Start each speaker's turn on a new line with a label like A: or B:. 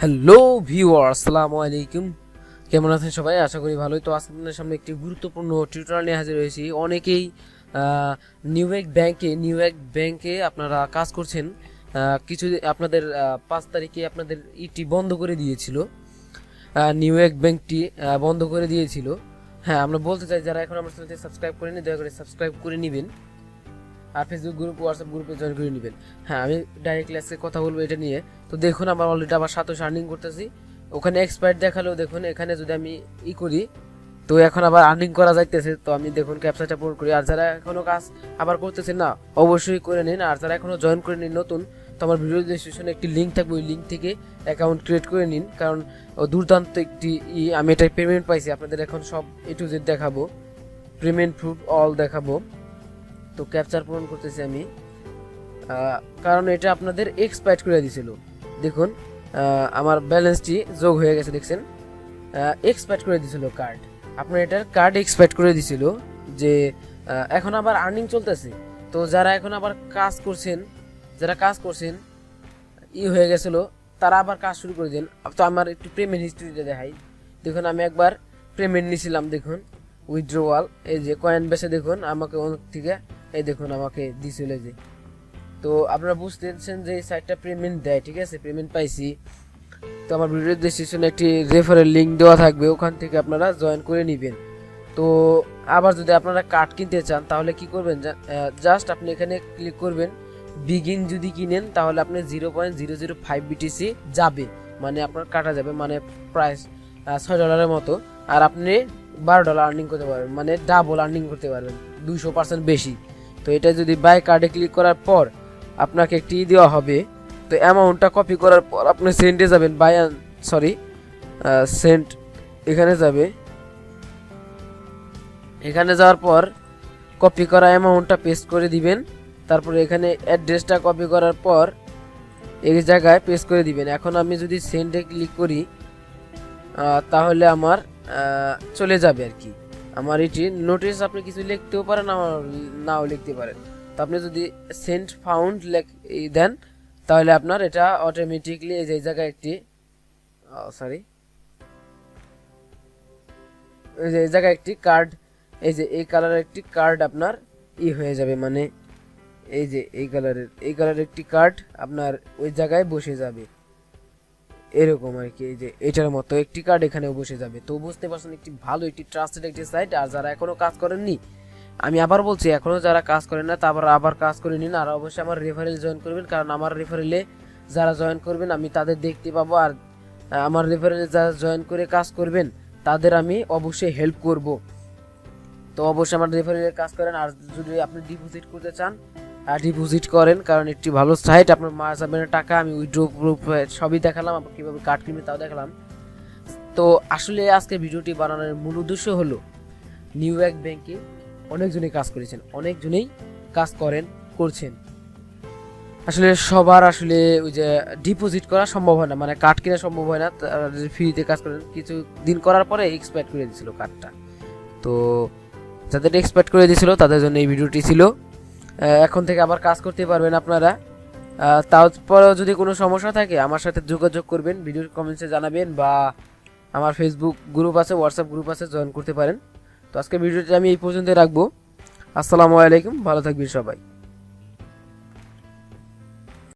A: Hello viewer আসসালামু আলাইকুম। কেমন আছেন সবাই? আশা করি ভালোই। তো আজকে আপনাদের সামনে একটি গুরুত্বপূর্ণ টিউটোরিয়াল নিয়ে হাজির হয়েছি। অনেকেই নিউয়েক ব্যাংকে নিউয়েক ব্যাংকে আপনারা কাজ করছেন। কিছু আপনাদের পাঁচ তারিখে আপনাদের ইটি বন্ধ করে দিয়েছিল। নিউয়েক ব্যাংকটি আহ, বন্ধ করে দিয়েছিল। হ্যাঁ আমরা বলতে চাই যারা এখন আমার চ্যানেলটি সাবস্ক্রাইব করেনি দয়া করে সাবস্ক্রাইব করে নেবেন। আর ফেসবুক গ্রুপ হোয়াটসঅ্যাপ গ্রুপে জয়েন করে নেবেন। হ্যাঁ আমি ডাইরেক্ট ক্লাসে কথা বলব এটা নিয়ে। তো দেখুন, আমার অলরেডি আবার সাতশো আর্নিং করতেছি। ওখানে এক্সপায়ার দেখালেও দেখুন, এখানে যদি আমি ই করি, তো এখন আবার আর্নিং করা যাইতেছে। তো আমি দেখুন ক্যাপচাটা পূরণ করি। আর যারা এখনও কাজ আবার করতেছে না, অবশ্যই করে নিন। আর যারা এখনও জয়েন করে নিন নতুন, তো আমার ভিডিও ডিসক্রিপশনে একটি লিঙ্ক থাকবে। ওই লিঙ্ক থেকে অ্যাকাউন্ট ক্রিয়েট করে নিন। কারণ দুর্দান্ত একটি ই, আমি এটা পেমেন্ট পাইছি। আপনাদের এখন সব এ টু জেড দেখাবো। পেমেন্ট প্রুফ অল দেখাবো। তো ক্যাপচার পূরণ করতেছি আমি। কারণ এটা আপনাদের এক্সপায়ার করে দিয়েছিল দেখুন আমার ব্যালেন্সটি যোগ হয়ে গেছে, দেখছেন? এক্সপায়ার করে দিয়েছিল কার্ড আপনার এটার কার্ড এক্সপায়ার করে দিয়েছিল যে এখন আবার আর্নিং চলতেছে। তো যারা এখন আবার কাজ করছেন, যারা কাজ করছেন, ই হয়ে গেছিল, তারা আবার কাজ শুরু করে দেন তো আমার একটু পেমেন্ট হিস্ট্রিটা দেখাই। দেখুন, আমি একবার পেমেন্ট নিয়েছিলাম দেখুন উইথড্রোয়াল এই যে কয়েন বেসে দেখুন, আমাকে অনেক থেকে এই দেখুন আমাকে দিছিল যে। তো আপনারা বুঝতেছেন যে এই সাইটটা পেমেন্ট দেয়, ঠিক আছে? পেমেন্ট পাইছি। তো আমার ভিডিও ডিসক্রিপশনে একটি রেফারেল লিঙ্ক দেওয়া থাকবে, ওখান থেকে আপনারা জয়েন করে নেবেন। তো আবার যদি আপনারা কার্ড কিনতে চান, তাহলে কি করবেন? জাস্ট আপনি এখানে ক্লিক করবেন বিগিন যদি কিনেন, তাহলে আপনি zero point zero zero five BTC যাবে। মানে আপনার কাটা যাবে মানে প্রাইস ছয় ডলারের মতো। আর আপনি বারো ডলার আর্নিং করতে পারবেন মানে ডাবল আর্নিং করতে পারবেন, দুইশো পার্সেন্ট বেশি। তো এটা যদি বাই কার্ডে ক্লিক করার পর আপনাকে একটি দেওয়া হবে, তো অ্যামাউন্টটা কপি করার পর আপনি সেন্টে যাবেন বাই সরি সেন্ট এখানে যাবে। এখানে যাওয়ার পর কপি করা অ্যামাউন্টটা পেস্ট করে দিবেন, তারপরে এখানে অ্যাড্রেসটা কপি করার পর এই জায়গায় পেস্ট করে দিবেন। এখন আমি যদি সেন্টে ক্লিক করি তাহলে আমার চলে যাবে আর কি। আমার এটি নোটিশ আপনি কিছু লিখতেও পারেন, আমার নাও লিখতে পারেন। তো আপনি যদি সেন্ট ফাউন্ড লেখ দেন, তাহলে আপনার এটা অটোমেটিকলি এই যে জায়গায় একটি সরি এই যে, এই জায়গায় একটি কার্ড এই যে, এই কালারের একটি কার্ড আপনার ই হয়ে যাবে মানে এই যে, এই কালারের এই কালারের একটি কার্ড আপনার ওই জায়গায় বসে যাবে। এরকম আর কি, এই যে এটার মতো একটি কার্ড এখানেও বসে যাবে। তো বুঝতে পারছেন একটি ভালো, একটি ট্রাস্টেড একটি সাইট আর যারা এখনও কাজ করেননি, আমি আবার বলছি, এখনও যারা কাজ করেন না, তারপর আবার কাজ করে নিন, আর অবশ্যই আমার রেফারেল জয়েন করবেন, কারণ আমার রেফারেলে যারা জয়েন করবেন, আমি তাদের দেখতে পাবো, আর আমার রেফারেলে যারা জয়েন করে কাজ করবেন, তাদের আমি অবশ্যই হেল্প করব। তো অবশ্যই আমার রেফারেলে কাজ করেন, আর যদি আপনি ডিপোজিট করতে চান ডিপোজিট করেন, কারণ একটি ভালো সাইট আপনার মাস যাবেন, টাকা আমি উইড্রো প্রুফ সবই দেখালাম আবার কীভাবে কার্ড কিনবে তাও দেখালাম। তো আসলে আজকে ভিডিওটি বানানোর মূল উদ্দেশ্য হলো নিউ ইয়র্ক ব্যাংকে অনেকজনই কাজ করেছেন, অনেকজনেই কাজ করেন, করছেন। আসলে সবার আসলে ওই যে ডিপোজিট করা সম্ভব হয় না মানে কার্ড কেনা সম্ভব হয় না ফ্রিতে কাজ করেন, কিছু দিন করার পরে এক্সপায়ার করে দিয়েছিল কার্ডটা তো যাদের এক্সপায়ার করে দিয়েছিল, তাদের জন্য এই ভিডিওটি ছিল। এখন থেকে আবার কাজ করতে পারবেন আপনারা। তারপরেও যদি কোনো সমস্যা থাকে, আমার সাথে যোগাযোগ করবেন, ভিডিও কমেন্টসে জানাবেন বা আমার ফেসবুক গ্রুপ আছে হোয়াটসঅ্যাপ গ্রুপ আছে জয়েন করতে পারেন। তো আজকে ভিডিওটি আমি এই পর্যন্ত রাখব। আসসালামু আলাইকুম, ভালো থাকবেন সবাই।